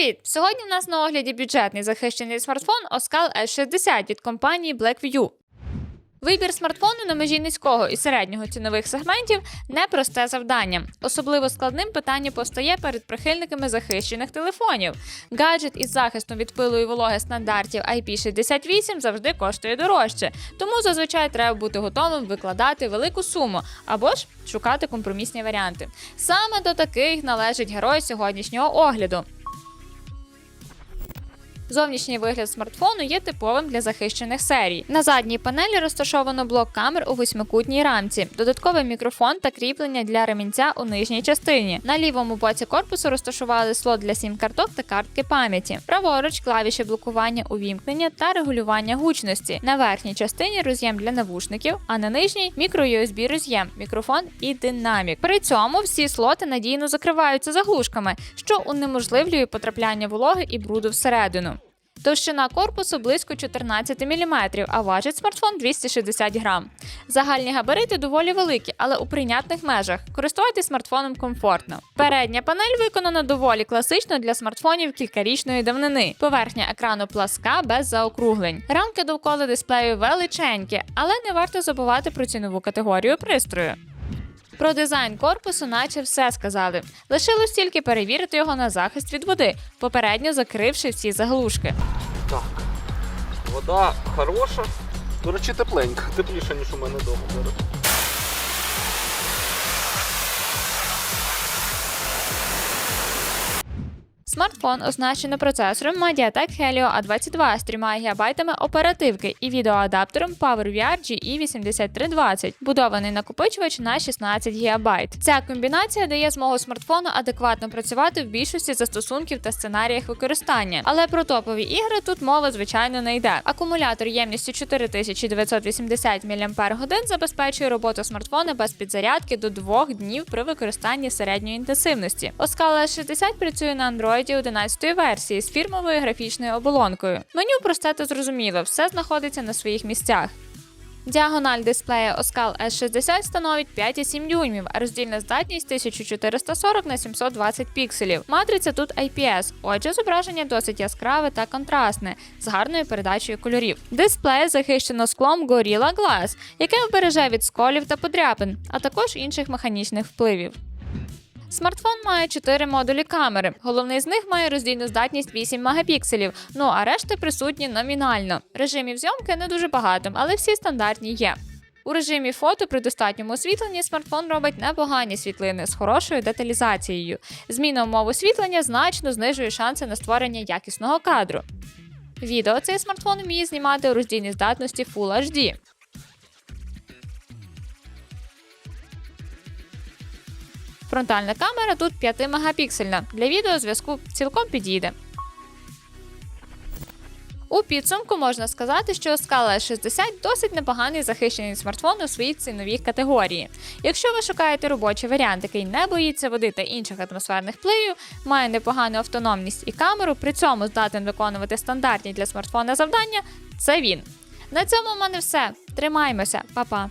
Привіт! Сьогодні в нас на огляді бюджетний захищений смартфон Oskal S60 від компанії Blackview. Вибір смартфону на межі низького і середнього цінових сегментів непросте завдання. Особливо складним питання постає перед прихильниками захищених телефонів. Гаджет із захистом від пилу і вологи стандартів IP68 завжди коштує дорожче, тому зазвичай треба бути готовим викладати велику суму або ж шукати компромісні варіанти. Саме до таких належить герой сьогоднішнього огляду. Зовнішній вигляд смартфону є типовим для захищених серій. На задній панелі розташовано блок камер у восьмикутній рамці, додатковий мікрофон та кріплення для ремінця у нижній частині. На лівому боці корпусу розташували слот для сім-карток та картки пам'яті. Праворуч клавіші блокування увімкнення та регулювання гучності. На верхній частині роз'єм для навушників, а на нижній мікро-USB роз'єм, мікрофон і динамік. При цьому всі слоти надійно закриваються заглушками, що унеможливлює потрапляння вологи і бруду всередину. Товщина корпусу близько 14 мм, а важить смартфон 260 грам. Загальні габарити доволі великі, але у прийнятних межах. Користуйтесь смартфоном комфортно. Передня панель виконана доволі класично для смартфонів кількарічної давнини. Поверхня екрану пласка без заокруглень. Рамки довкола дисплею величенькі, але не варто забувати про цінову категорію пристрою. Про дизайн корпусу, наче все сказали. Лишилось тільки перевірити його на захист від води, попередньо закривши всі заглушки. Так. Вода хороша. До речі, тепленька, тепліша, ніж у мене вдома зараз. Смартфон оснащено процесором MediaTek Helio A22 з 3 ГБ оперативки і відеоадаптером PowerVR GE8320, будований накопичувач на 16 ГБ. Ця комбінація дає змогу смартфону адекватно працювати в більшості застосунків та сценаріях використання. Але про топові ігри тут мова звичайно не йде. Акумулятор ємністю 4980 мАч забезпечує роботу смартфона без підзарядки до 2 днів при використанні середньої інтенсивності. Оскала 60 працює на Android 11 версії з фірмовою графічною оболонкою. Меню просте та зрозуміло, все знаходиться на своїх місцях. Діагональ дисплея Oskal S60 становить 5,7 дюймів, а роздільна здатність 1440 на 720 пікселів. Матриця тут IPS, отже, зображення досить яскраве та контрастне, з гарною передачею кольорів. Дисплей захищено склом Gorilla Glass, яке вбереже від сколів та подряпин, а також інших механічних впливів. Смартфон має 4 модулі камери. Головний з них має роздільну здатність 8 мегапікселів, ну а решти присутні номінально. Режимів зйомки не дуже багато, але всі стандартні є. У режимі фото при достатньому освітленні смартфон робить непогані світлини з хорошою деталізацією. Зміна умов освітлення значно знижує шанси на створення якісного кадру. Відео цей смартфон вміє знімати у роздільній здатності Full HD. Фронтальна камера тут 5 мегапіксельна. Для відеозв'язку цілком підійде. У підсумку можна сказати, що Scala 60 досить непоганий захищений смартфон у своїй ціновій категорії. Якщо ви шукаєте робочий варіант, який не боїться води та інших атмосферних впливів, має непогану автономність і камеру, при цьому здатен виконувати стандартні для смартфона завдання, це він. На цьому в мене все. Тримаймося, Па-па!